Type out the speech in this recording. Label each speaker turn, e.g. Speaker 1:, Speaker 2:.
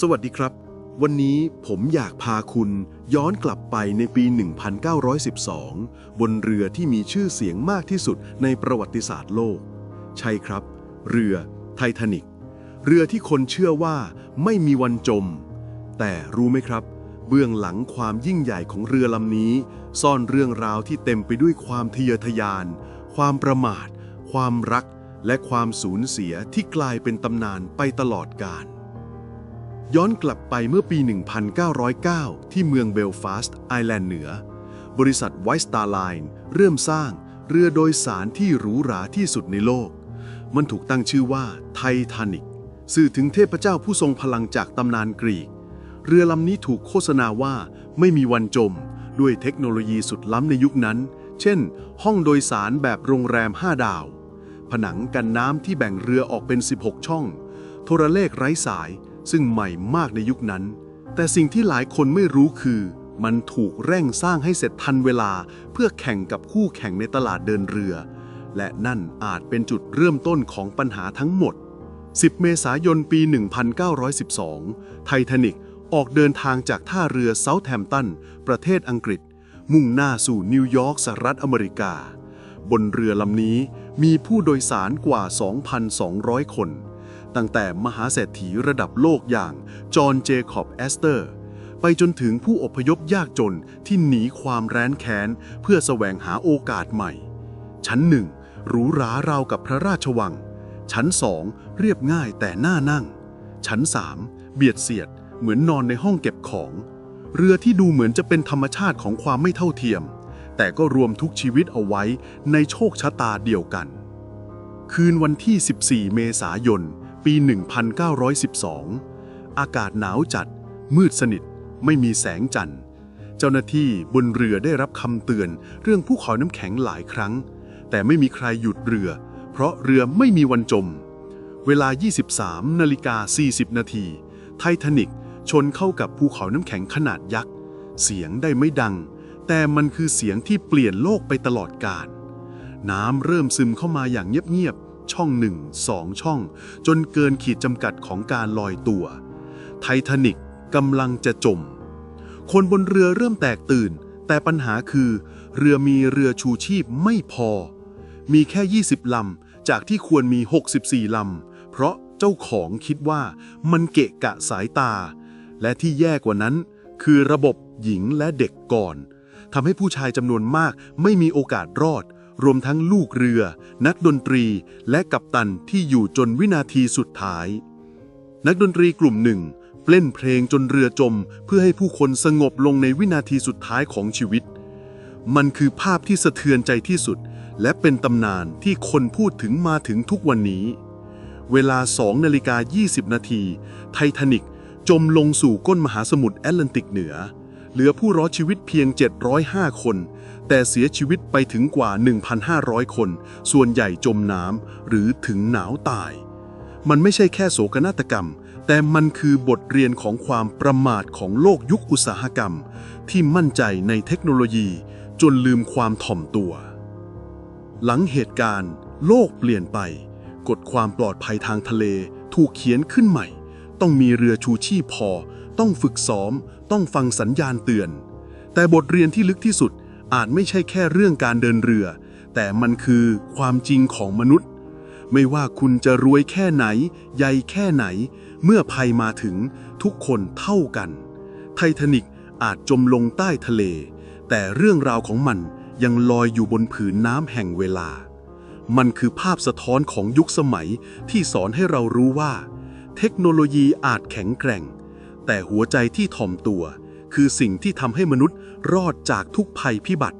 Speaker 1: สวัสดีครับ วันนี้ผมอยากพาคุณย้อนกลับไปในปี 1912 บนเรือที่มีชื่อเสียงมากที่สุดในประวัติศาสตร์โลก ใช่ครับ เรือไททานิกเรือที่คนเชื่อว่าไม่มีวันจม แต่รู้ไหมครับ เบื้องหลังความยิ่งใหญ่ของเรือลำนี้ ซ่อนเรื่องราวที่เต็มไปด้วยความทะเยอทะยาน ความประมาท ความรัก และความสูญเสียที่กลายเป็นตำนานไปตลอดกาล ย้อนกลับไปเมื่อปี 1909 ที่เมืองเบลฟาสต์ไอร์แลนด์เหนือ บริษัทไวสตาร์ไลน์เริ่มสร้างเรือโดยสารที่หรูหราที่สุดในโลก มันถูกตั้งชื่อว่าไททานิกสื่อถึงเทพเจ้าผู้ทรงพลังจากตำนานกรีก เรือลำนี้ถูกโฆษณาว่าไม่มีวันจม ด้วยเทคโนโลยีสุดล้ำในยุคนั้น เช่น ห้องโดยสารแบบโรงแรม 5 ดาว ผนังกันน้ำที่แบ่งเรือออกเป็น 16 ช่อง โทรเลขไร้สาย ซึ่งใหม่มากในยุคนั้น แต่สิ่งที่หลายคนไม่รู้คือ มันถูกเร่งสร้างให้เสร็จทันเวลา เพื่อแข่งกับคู่แข่งในตลาดเดินเรือ และนั่นอาจเป็นจุดเริ่มต้นของปัญหาทั้งหมด 10 เมษายนปี 1912 ไททานิกออกเดินทางจากท่าเรือเซาท์แฮมป์ตัน ประเทศอังกฤษ มุ่งหน้าสู่นิวยอร์กสหรัฐอเมริกา บนเรือลำนี้มีผู้โดยสารกว่า 2,200 คน ตั้งแต่มหาเศรษฐีระดับโลกอย่างจอห์นเจคอบแอสเตอร์ ไปจนถึงผู้อพยพยากจนที่หนีความแร้นแค้น เพื่อแสวงหาโอกาสใหม่ ชั้นหนึ่งหรูหราราวกับพระราชวัง ชั้นสองเรียบง่ายแต่น่านั่ง ชั้นสามเบียดเสียดเหมือนนอนในห้องเก็บของ เรือที่ดูเหมือนจะเป็นธรรมชาติของความไม่เท่าเทียม แต่ก็รวมทุกชีวิตเอาไว้ในโชคชะตาเดียวกัน คืนวันที่ 14 เมษายน ปี 1912 อากาศหนาวจัด มืดสนิท ไม่มีแสงจันทร์ เจ้าหน้าที่บนเรือได้รับคำเตือนเรื่องภูเขาน้ำแข็งหลายครั้ง แต่ไม่มีใครหยุดเรือ เพราะเรือไม่มีวันจม เวลา 23นาฬิกา40 นาที ไททานิกชนเข้ากับภูเขาน้ำแข็งขนาดยักษ์ เสียงได้ไม่ดัง แต่มันคือเสียงที่เปลี่ยนโลกไปตลอดกาลน้ำเริ่มซึมเข้ามาอย่างเงียบๆ ช่องหนึ่งสองช่อง จนเกินขีดจำกัดของการลอยตัว ไททานิกกำลังจะจม คนบนเรือเริ่มแตกตื่น แต่ปัญหาคือ เรือมีเรือชูชีพไม่พอ มีแค่ 20 ลำ จากที่ควรมี 64 ลำ เพราะเจ้าของคิดว่ามันเกะกะสายตา และที่แย่กว่านั้น คือระบบหญิงและเด็กก่อนทำให้ผู้ชายจำนวนมากไม่มีโอกาสรอด รวมทั้งลูกเรือ นักดนตรีและกัปตันที่อยู่จนวินาทีสุดท้าย นักดนตรีกลุ่มหนึ่งเล่นเพลงจนเรือจม เพื่อให้ผู้คนสงบลงในวินาทีสุดท้ายของชีวิต มันคือภาพที่สะเทือนใจที่สุด และเป็นตำนานที่คนพูดถึงมาถึงทุกวันนี้ เวลา2นาฬิกา20 นาที ไททานิกจมลงสู่ก้นมหาสมุทรแอตแลนติกเหนือ เหลือผู้รอดชีวิตเพียง 705 คน แต่เสียชีวิตไปถึงกว่า 1,500 คน ส่วนใหญ่จมน้ำหรือถึงหนาวตาย มันไม่ใช่แค่โศกนาฏกรรม แต่มันคือบทเรียนของความประมาทของโลกยุคอุตสาหกรรม ที่มั่นใจในเทคโนโลยี จนลืมความถ่อมตัว หลังเหตุการณ์ โลกเปลี่ยนไป กฎความปลอดภัยทางทะเลถูกเขียนขึ้นใหม่ ต้องมีเรือชูชีพพอ ต้องฝึกซ้อม ต้องฟังสัญญาณเตือน แต่บทเรียนที่ลึกที่สุดอาจไม่ใช่แค่เรื่องการเดินเรือ แต่มันคือความจริงของมนุษย์ ไม่ว่าคุณจะรวยแค่ไหน ใหญ่แค่ไหน เมื่อภัยมาถึงทุกคนเท่ากัน ไททานิกอาจจมลงใต้ทะเล แต่เรื่องราวของมันยังลอยอยู่บนผืนน้ำแห่งเวลา มันคือภาพสะท้อนของยุคสมัยที่สอนให้เรารู้ว่า เทคโนโลยีอาจแข็งแกร่ง แต่หัวใจที่ถ่อมตัว คือสิ่งที่ทำให้มนุษย์รอดจากทุกภัยพิบัติ